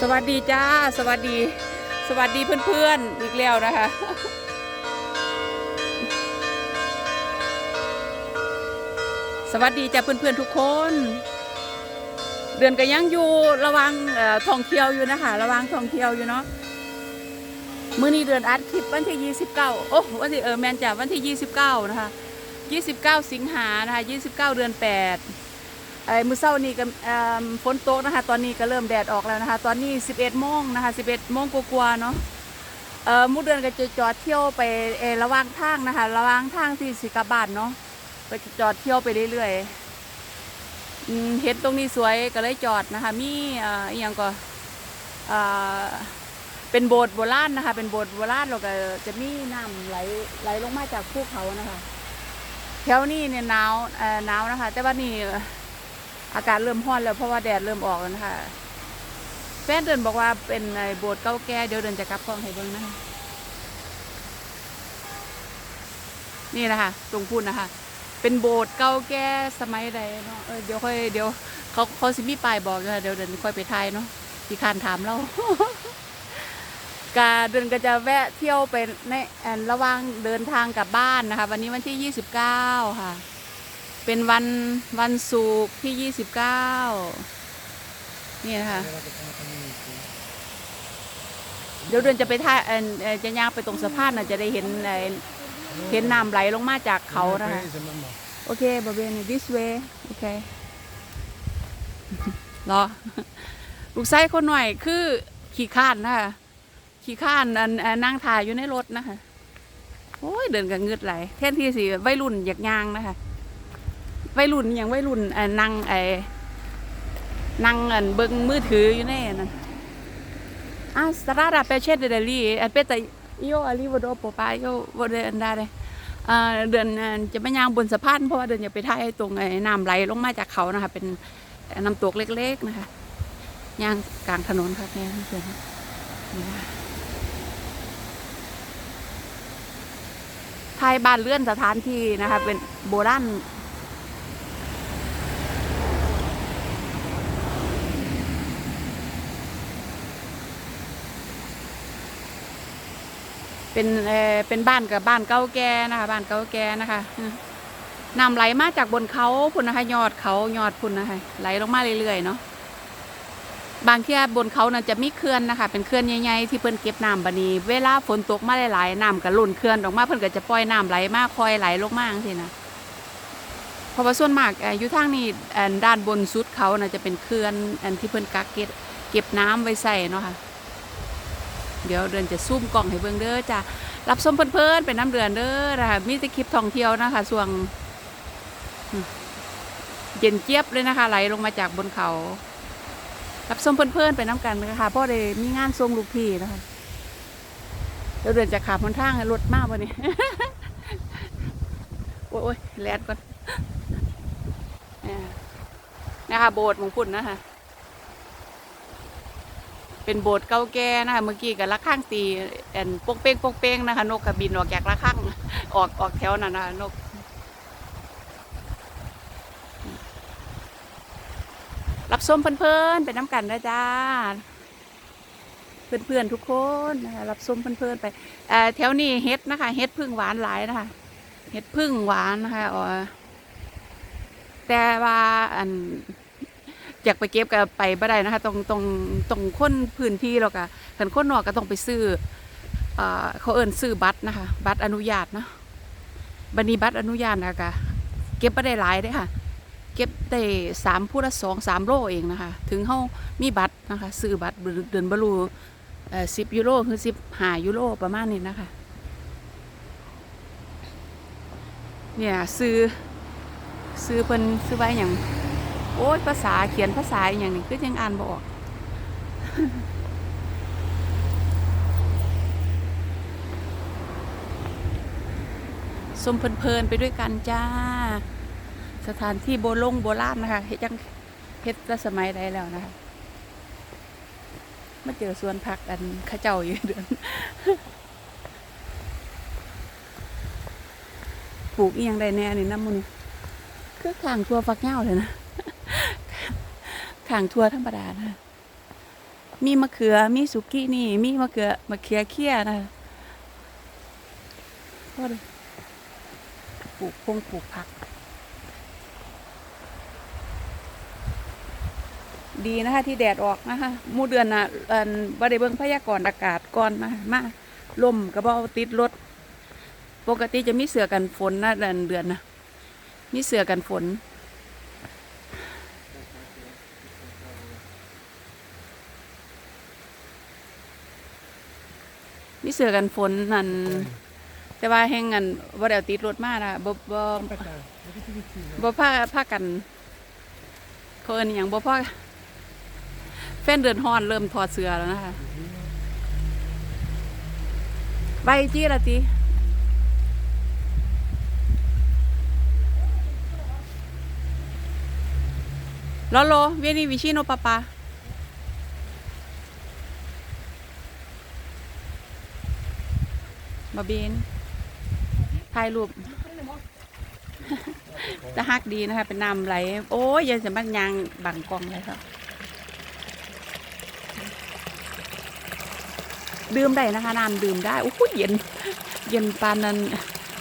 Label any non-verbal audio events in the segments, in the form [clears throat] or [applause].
สวัสดีจ้า สวัสดี สวัสดีเพื่อนๆ อีกแล้วนะคะ สวัสดีจ้าเพื่อนๆทุกคน เดือนก็ยังอยู่ระวังท่องเที่ยวอยู่นะคะ ระวังท่องเที่ยวอยู่เนาะมื้อนี้เดือนอัดคลิปวันที่ 29 โอ้วันที่เออแมนจ้ะวันที่ 29 นะคะ 29 สิงหานะคะ 29 เดือน 8 ไอ้มื้อเช้านี้ก็ฝนตกนะคะ ตอนนี้ก็เริ่มแดดออกแล้วนะคะ ตอนนี้ 11โมงนะคะ 11โมงกว่าๆเนาะเอ่อมู่เดือนก็จะจอดเที่ยวไปเอระหว่างทางนะคะ ระหว่างทางที่สิกลับบ้านเนาะก็จะจอดเที่ยวไปเรื่อยๆอืมเห็นตรงนี้สวยก็เลยจอดนะคะ มีเอ่ออีหยังก็เอ่อเป็นโบสถ์โบราณนะคะ เป็นโบสถ์โบราณแล้วก็จะมีน้ำไหลไหลลงมาจากภูเขานะคะ แถวนี้เนี่ยหนาวเอ่อหนาวนะคะ แต่ว่านี่ อากาศเริ่มร้อนแล้วเพราะว่าแดดเริ่มออกแล้วนะคะแฟนเดินบอกว่าเป็นไอ้โบสถ์เก่าแก่เดี๋ยวเดินจะกลับกล้องให้เบิ่งนะคะนี่นะคะตรงพุ่นนะคะ เป็นโบสถ์เก่าแก่สมัยใดเนาะเออเดี๋ยวค่อยเดี๋ยวเขาเขาสิมีป้ายบอกค่ะเดี๋ยวเดินค่อยไปทายเนาะที่คานถามเรากาเดินก็จะแวะเที่ยวไปในแอนระหว่างเดินทางกลับบ้านนะคะ วันนี้วันที่ 29 ค่ะ เป็นวันวันศุกร์ที่29นี่นะคะเดี๋ยวเดินจะไปท่าเอ่อจะย่างไปตรงสะพานน่ะจะได้เห็นเห็นน้ำไหลลงมาจากเขานะคะโอเคบาเบน this way โอเครอลูกไส้คนหน่อยคือขี่ข้านนะคะขี่ข้านนนั่งถ่ายอยู่ในรถนะคะโอ้ยเดินกันเงืดไหลแทนที่สิวัยรุ่นอยากยางนะคะ วัยรุ่นอย่างวัยรุ่นเออนั่งไอ้นั่งอันเบิ่งมือถืออยู่แน่นั่นอะสตาร์ดาเปเชตเดลี่อันเป็ดแต่โยอาลีวโดโปปาโยวเดอันดาเลยเดินจะไม่ยางบนสะพานเพราะว่าเดินอย่าไปท่ายตรงไอ้น้ำไหลลงมาจากเขานะคะ เป็นน้ำตกเล็กๆนะคะย่างกลางถนนครับเนี่ยเพื่อนนี่นะคะไทยบ้านเลื่อนสถานที่นะคะ เป็นโบราณ เป็นเออเป็นบ้านกับบ้านเก่าแก่นะคะ บ้านเก่าแก่นะคะน้ำไหลมาจากบนเขาพุ่นนะคะยอดเขายอดพุ่นนะคะไหลลงมาเรื่อยๆเนาะบางที่บนเขาน่ะจะมีเขื่อนนะคะ เป็นเขื่อนใหญ่ๆที่เพิ่นเก็บน้ำบันีเวลาฝนตกมาหลายๆน้ำก็ล้นเขื่อนออกมาเพิ่นก็จะปล่อยน้ำไหลมาคอยไหลลงมาจังซี่นะเพราะว่าส่วนมากอยู่ทางนี้ด้านบนสุดเขาน่ะจะเป็นเขื่อนอันที่เพิ่นกักเก็บเก็บน้ำไว้ใส่เนาะค่ะ เดี๋ยวเดือนจะซูมกล่องให้เบิ่งเด้อจ้ะรับชมเพลินๆเป็นน้ำเดือนเด้อนะคะมีแต่คลิปท่องเที่ยวนะคะช่วงเย็นเจี๊ยบเลยนะคะ ไหลลงมาจากบนเขา รับชมเพลินๆไปน้ำกันนะคะพราะได้มีงานทรงลูกพี่นะคะเดี๋ยวเดือนจะขับมันทางรถมากวันนี้โอ้ยแลดก่อนเนี่ยนะคะโบสถ์มงคุดนะคะ เป็นโบสถ์เก่าแก่นะคะเมื่อกี้กับระฆังตีแอนโปงเป้งโปงเป้งนะคะ นกกระบินออกจากระฆังออกออกแถวนั้นนะคะนกรับชมเพื่อนๆไปน้ำกันนะจ้าเพื่อนๆทุกคนนะคะรับชมเพื่อนๆไปแถวนี้เฮ็ดนะคะเฮ็ดพึ่งหวานหลายนะคะเฮ็ดพึ่งหวานนะคะอ๋อแต่ว่าอัน อยากไปเก็บก็ไปบ่ได้นะคะตรงตรงตรงคนพื้นที่แล้วก็คันคนนอกก็ต้องไปซื้อเขาเอิ้นซื้อบัตรนะคะ บัตรอนุญาตเนาะบันีบัตรอนุญาตนะคะ เก็บบ่ได้หลายเด้ค่ะ เก็บได้สามผู้ละสองสามโลเองนะคะ ถึงเฮามีบัตรนะคะซื้อบัตรเดือนบรูสิบยูโรคือสิบห้ายูโรประมาณนี้นะคะ เนี่ยซื้อซื้อเพิ่นซื้อไว้อย่าง โอ้ยภาษาเขียนภาษาอย่างนี้คือยังอ่านบออกสมเพลินๆไปด้วยกันจ้า สถานที่โบลงโบราณนะคะเฮ็ดยังเฮ็ดตะสมัยใดแล้วนะคะมาเจอสวนผักอันข้าเจ้าอยู่เดือนปลูกอียังได้แน่นี่น้ำมันคือข้างทั่วฟักเง่าเลยนะ ข้างทั่วธรรมดานะมีมะเขือ มีสุกี้นี่ มีมะเขือมะเขือเคี่ยนะก็ปลูกพงปลูกผัก ดีนะคะ ที่แดดออกนะคะมู่เดือนน่ะเอ่อบ่ได้เบิงพยากรณ์อากาศก่อนนะมาลมก็บ่เอาติดรถ ปกติจะมีเสือกันฝนนะเดือนเดือนนะมีเสือกันฝน มีเสือกันฝนนั่นแต่ว่าแห่งกันบ่ได้เอาติดรถมานะบ่บ่บ่ผ้าผ้ากันเขาเอิ้นอหย่างบ่ผ้าแฟนเดือนฮอนเริ่มถอดเสื้อแล้วนะคะใบจี้ละติ Lolo, vieni vicino papà. Ma bene. ถ่ายรูปจะฮักดีนะคะ เป็นน้ำไหล โอ้ยยังจะมักยางบังกองเลยครับ ดื่มได้นะคะน้ำดื่มได้โอ้โหเย็น เย็นปานนั้น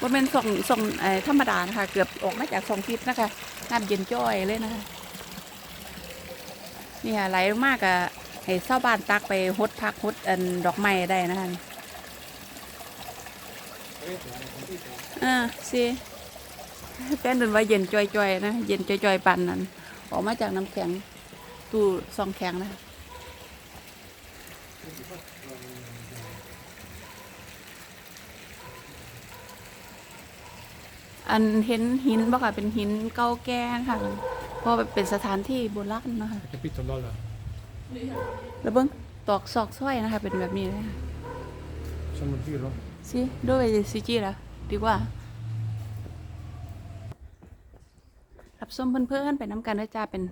ว่าเป็นส่งส่งอธรรมดานะคะ เกือบออกมาจากสองฟิตนะคะน้ำเย็นจ้อยเลยนะคะนี่ยไหลมากอะให้เศร้าบ้านตักไปฮดพักฮดอันดอกไม้ได้นะคะ อ่าสิแฟนเดินว่าเย็นจอยๆนะ เย็นจอยๆปันนั้น ออกมาจากน้ำแข็ง ตู้ซองแข็งนะอันเห็นหินบ่ค่ะเป็นหินเก่าแก่นะคะเพราะว่าเป็นสถานที่โบราณนะคะ Hai capito Lola? แล้วเบิ้งตอกซอกสร้อยนะคะเป็นแบบนี้เลย Facciamo il giro? สิด้วย ซิจิละดีกว่ารับส้มเพื่อนๆไปน้ำกันนะจ้าเป็น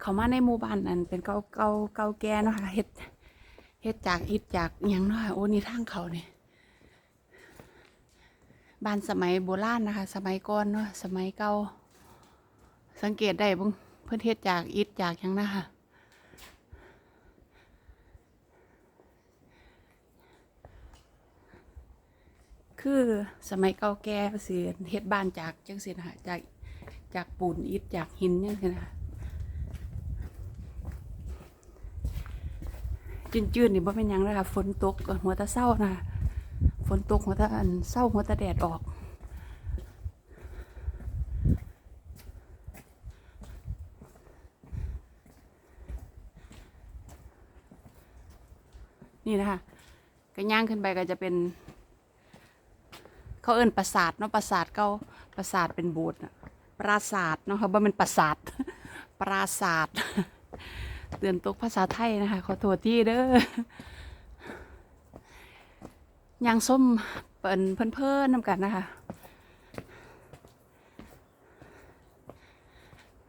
เขามาในหมู่บ้านนั่นเป็นเกาเกาเกาแก่เนาะค่ะเฮ็ดเฮ็ดจากอิฐจากยังเนาะค่ะโอ้นี่ทางเขาเนี่ยบ้านสมัยโบราณนะคะ สมัยก่อนเนาะสมัยเก่าสังเกตได้เบุ้งเพื่อนเฮ็ดจากอิฐจากยังนะคะ คือสมัยเก่าแก่เสิเฮ็ดบ้านจากจังซี่นะจากจากปูนอิฐจากหินจังซี่นะคะจืดๆนี่บ่เป็นหยังเลยค่ะฝนตกหัวตะเศร้านะคะฝนตกหัวตะอันเศร้าหัวตะแดดออกนี่นะคะก็ย่างขึ้นไปก็จะเป็น เขาเอิ้นปราสาทเนาะปราสาทเก่าปราสาทเป็นโบสถ์น่ะปราสาทเนาะเขาบ่าเป็นปราสาทปราสาทเตือนตกภาษาไทยนะคะ ขอโทษที่เด้อยางส้มเปิ่นเพิ่นๆนำกันนะคะ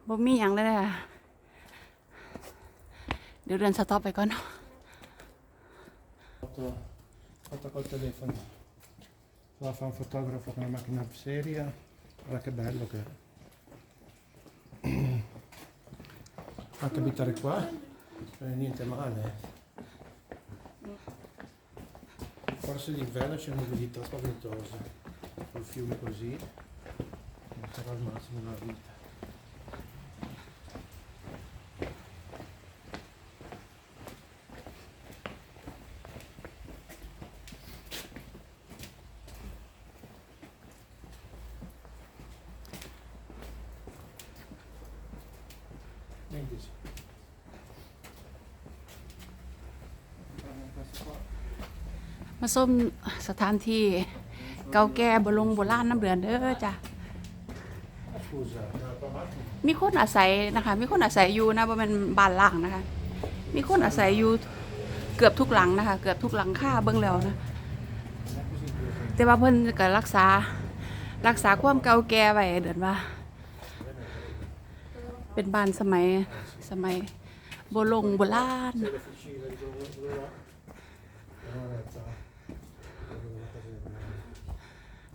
บ่มีหยังเลยนะคะเดี๋ยวเดินสต็อปไปก่อนเนาะ Foto, foto col telefono. La fa un fotografo con una macchina seria. Guarda che bello che è. [clears throat] Anche abitare qua non è niente male. Forse d'inverno c'è un'umidità spaventosa. Col fiume così. Non sarà il massimo della vita. ส้มสถานที่เก่าแก่โบลงโบราณน้ำเดือนเด้อจ้ะมีคนอาศัยนะคะ มีคนอาศัยอยู่นะว่ามันบ้านล่างนะคะ มีคนอาศัยอยู่เกือบทุกหลังนะคะ เกือบทุกหลังค่าเบิ่งแล้วนะ แต่ว่าเพิ่นก็รักษารักษาความเก่าแก่ไว้เดือนว่า เป็นบ้านสมัยสมัยโบลงโบราณ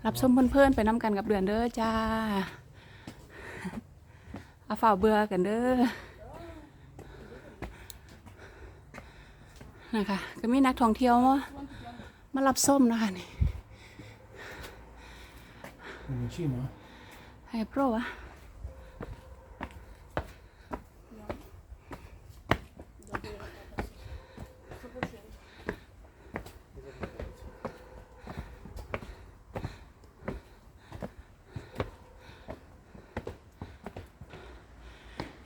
รับชมเพื่อนๆไปน้ำกันกับเดือนเด้อจ้าเอาฝ่าเบื่อกันเด้อนะคะก็มีนักท่องเที่ยวมามารับส้มนะคะนี่ Un vicino, eh? ให้โปรวะ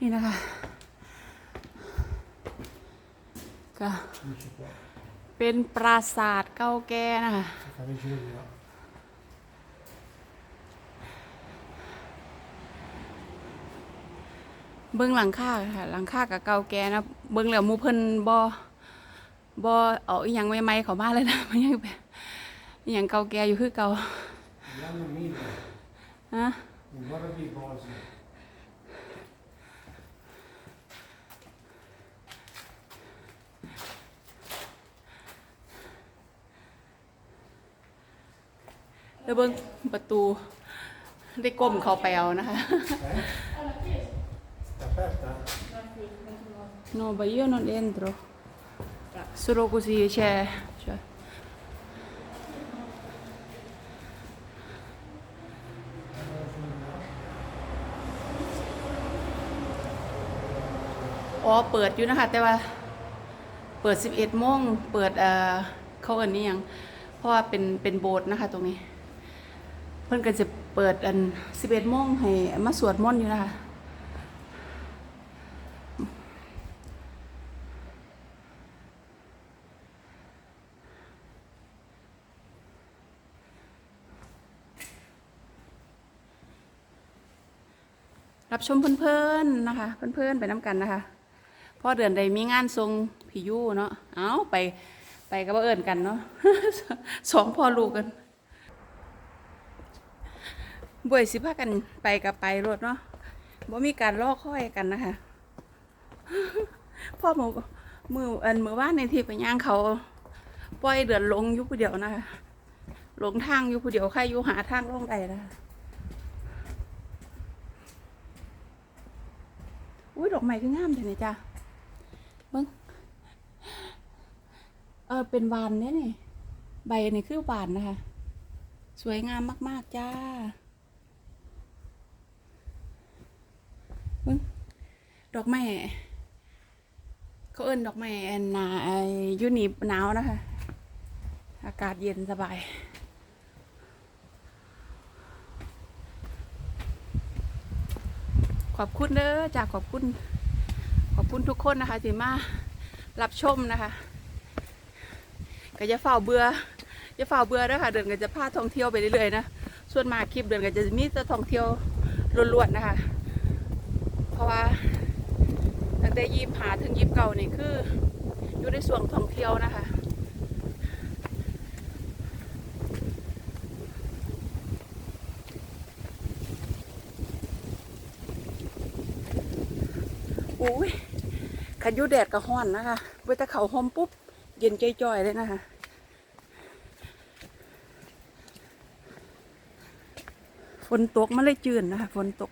นี่นะคะก็ Dici qua. เป็นปราสาทเก่าแก่นะคะ Si fa il giro di là. เบิ้งหลังคาค่ะหลังคากับเก่าแก่นะเบิ้งแล้วหมูเพิ่นบ่บ่เอาอีหยังใหม่ๆเข้ามาเลยนะมันยังแบบอีหยังเก่าแก่อยู่คือเก่า Gli anni 1000, ฮะ in guerra di Bosnia. แล้ว เบิ้งประตูได้ก้มเขาไปเอานะคะ Eh? Sta aperta? No, ma io non entro. Solo così c'è. Cioè. Oh, อ๋อเปิดอยู่นะคะ แต่ว่าเปิด 11โมงเปิดเอ่อเขาเอินนี่ยัง เพราะว่าเป็นเป็นโบสถ์นะคะตรงนี้ พิ่นก็จะเปิดอัน11โมงให้มาสวดมนต์อยู่นะคะรับชมเพื่อนๆนะคะ เพื่อนๆไปน้ำกันนะคะพอเดือนใดมีงานทรงพี่ยู่เนาะเอาไปไปกับเอิญกันเนาะสองพ่อลูกกัน บ่วยสิพากันไปกับไปรถเนาะบ่มีการล่อค่อยกันนะคะพ่อมือมืออันมือว่านในที่ไปย่างเขาปล่อยเดือนลงอยุผู้เดียวนะคะหลงทางอยู่ผู้เดียวใครอยู่หาทางลงใดนะคะอุ้ยดอกไม้คืองามเลยนี่จ้ะเบิ้งเออเป็นวานเนี่ยนี่ ใบนี่คือวานนะคะ สวยงามมาก ๆ จ้าเบิ้ง ดอกไม้เขาเอิ้นดอกไม้แอนนาไอยูนิบหนาวนะคะ อากาศเย็นสบาย ขอบคุณเด้อจากขอบคุณ ขอบคุณทุกคนนะคะที่มารับชมนะคะก็จะเฝ้าเบื่อจะเฝ้าเบื่อด้อค่ะเดินก็จะพาท่องเที่ยวไปเรื่อยๆนะส่วนมากคลิปเดินก็จะมีแต่ท่องเที่ยวล้วนๆนะคะ เพราะว่า ตั้งแต่ยิมหาถึงยิมเก่านี่คือ อยู่ในส่วนท่องเที่ยวนะคะอุ้ยขันยูแดดกับห้อนนะคะเวลาเขาหอมปุ๊บ เย็นใจจ่อยเลยนะคะฝนตกมาเลยจืนนะคะฝนตก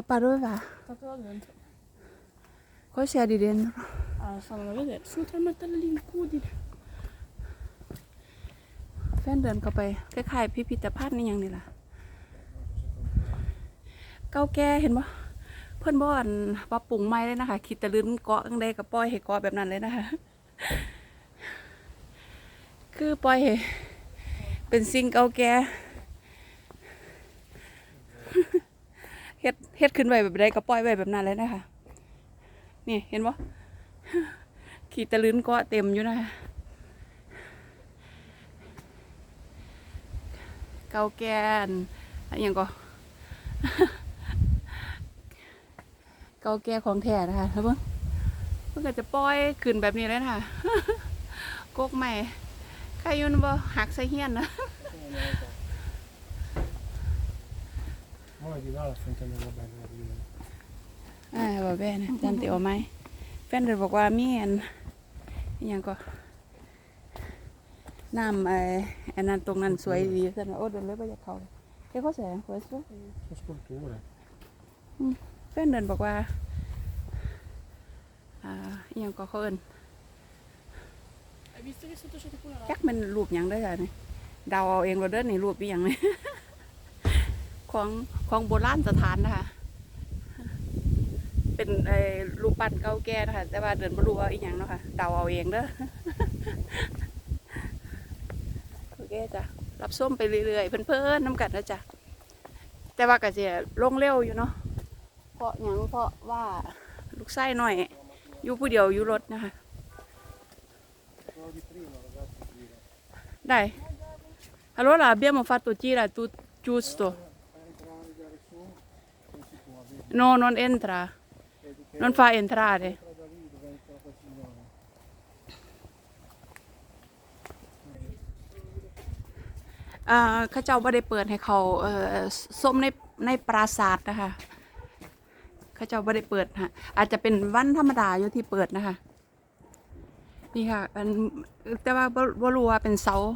Papà dove va? Sta qua dentro. Cosa di dentro? Ah, stanno a vedere. Sono tre mettere l'incudine. แฟนเดินเข้าไปคล้ายๆพิพิธภัณฑ์นี่ยังนี่ล่ะ เก่าแก่เห็นบ่เพิ่อนบ่อันปรับปรุงใหม่เลยนะคะ คิดต่ลืมเกาะจังใดก็ปล่อยให้เกาะแบบนั้นเลยนะคะ คือปล่อยให้เป็นสิ่งเก่าแก่ เฮ็ดเฮ็ดขึ้นไว้แบบใดก็ปล่อยไว้แบบนั้นเลยนะคะนี่เห็นบ่ขีดตะลืนกาะเต็มอยู่นะคะเกาแกนอะไรอย่างก็เกาแก่ของแท้นะคะแล้วเพิ่งเพิ่งก็จะปล่อยขึ้นแบบนี้เลยนะคะโกกใหม่ใครยุ่นบ่หักใส่เฮียนนะ Ma di là la fontanella bella di อ่าบ่แม่นะจันติโอไหมแฟนเดินบอกว่ามีอันอหยังก็น้ำไอ้อันนั้นตรงนั้นสวยดีซั่นว่าโอ้เดินเลยบ่อยากเข้าเลยเฮ้ยเขาแสงสวยสวย Sono sculture. แฟนเดินบอกว่า อ่าอหยังก็เขาเอิ้น Hai visto che sotto c'è tipo una จักมันรูปหยังได้จ้ะนี่เดาเอาเองเราเด้อนี่รูปอีหยังนี่ ของของโบราณสถานนะคะ เป็นไอ้รูปปั้นเก่าแก่นะคะแต่ว่าเดินบ่รู้ว่าอีหยังเนาะค่ะเดาเอาเองเด้อโอเคจ้ะรับส้มไปเรื่อยๆเพิ่อนๆน้ำกันนะจ๊ะแต่ว่าก็สิลงเร็วอยู่เนาะเพราะหยังเพราะว่าลูกไส้หน่อย อยู่ผู้เดียวอยู่รถนะคะ Quello di prima, ragazzi, gira. Dai. Allora abbiamo fatto gira tu- giusto. A entrare, No, non entra. Non fa entrare. entra da lì dove entra la signora. เข้าเจ้าบ่ได้เปิดให้เขาเอ่อส้มในในปราสาทนะคะเข้าเจ้าบ่ได้เปิดฮะอาจจะเป็นวันธรรมดาอยู่ที่เปิดนะคะ นี่ค่ะอันแต่ว่าบ่รู้ว่าเป็นเสาร์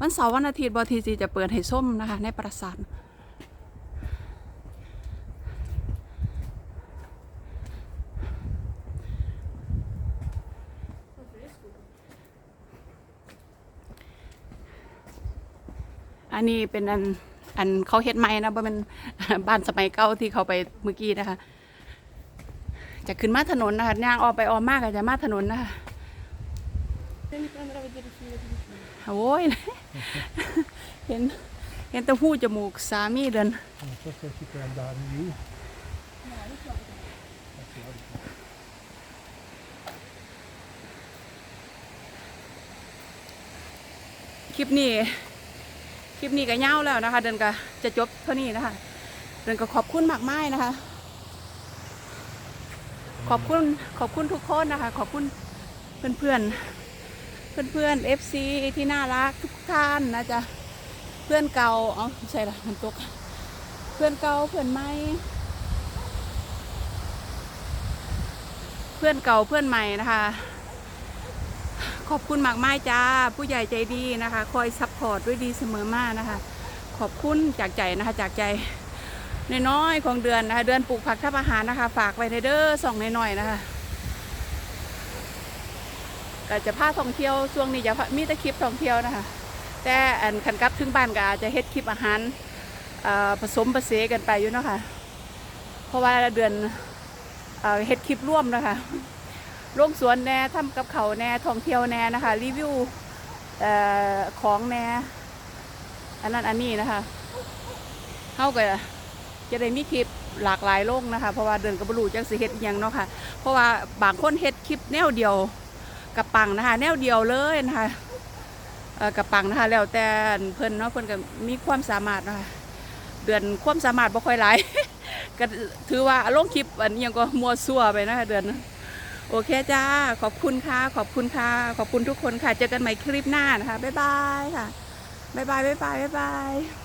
วันเสาร์วันอาทิตย์บ่ทีซีจะเปิดให้ส้มนะคะ ในปราสาท อันนี้เป็นอันอันเขาเฮ็ดใหม่นะบ่แม่นบ้านสมัยเก่าที่เขาไปเมื่อกี้นะคะ จะขึ้นมาถนนนะคะย่างออกไปออกมากก็จะมาถนนนะคะโอ้ย เห็น เห็นตะหูจมูกสามีเดินคลิปนี้ คลิปนี้ก็เยาแล้วนะคะ เดินก็จะจบเท่านี้นะคะ เดินก็ขอบคุณมากมายนะคะ ขอบคุณขอบคุณทุกคนนะคะ ขอบคุณเพื่อนเพื่อนเพื่อนเพื่อนเอฟซีที่น่ารักทุกท่านนะจ๊ะเพื่อนเก่าเอาไม่ใช่ละมันตกเพื่อนเก่าเพื่อนใหม่เพื่อนเก่าเพื่อนใหม่นะคะ ขอบคุณมากมายจ้า ผู้ใหญ่ใจดีนะคะ คอยซัพพอร์ตด้วยดีเสมอมานะคะ ขอบคุณจากใจนะคะ จากใจน้อยๆของเดือนนะคะ เดือนปลูกผักทับอาหารนะคะ ฝากไว้ในเด้อส่องน้อยๆนะคะก็จะพาท่องเที่ยวช่วงนี้จะมีแต่คลิปท่องเที่ยวนะคะ แต่อันขันกลับถึงบ้านก็อาจจะเฮ็ดคลิปอาหารผสมผสานกันไปอยู่เนาะคะเพราะว่าเดือนเฮ็ดคลิปร่วมนะคะ ลงสวนแหน่ทำกับเขาแหน่ท่องเที่ยวแหน่นะคะรีวิวออของแหน่อันนั้นอันนี้นะคะเขาก็จะได้มีคลิปหลากหลายโลงนะคะ เพราะว่าเดินกับบรูจังสิเฮ็ดยังเนาะค่ะเพราะว่าบางคนเฮ็ดคลิปแนวเดียวกับปังนะคะ แนวเดียวเลยนะคะกับปังนะคะ แล้วแต่เพิ่นเนาะเพิ่นก็มีความสามารถนะคะเดือนความสามารถบ่ค่อยหลายก็ถือว่าลงคลิปอันยังก็มัวซั่วไปนะคะเดือน โอเคจ้า ขอบคุณค่ะ ขอบคุณค่ะ ขอบคุณทุกคนค่ะ เจอกันใหม่คลิปหน้านะคะ บ๊ายบายค่ะ บ๊ายบาย บ๊ายบาย บ๊ายบาย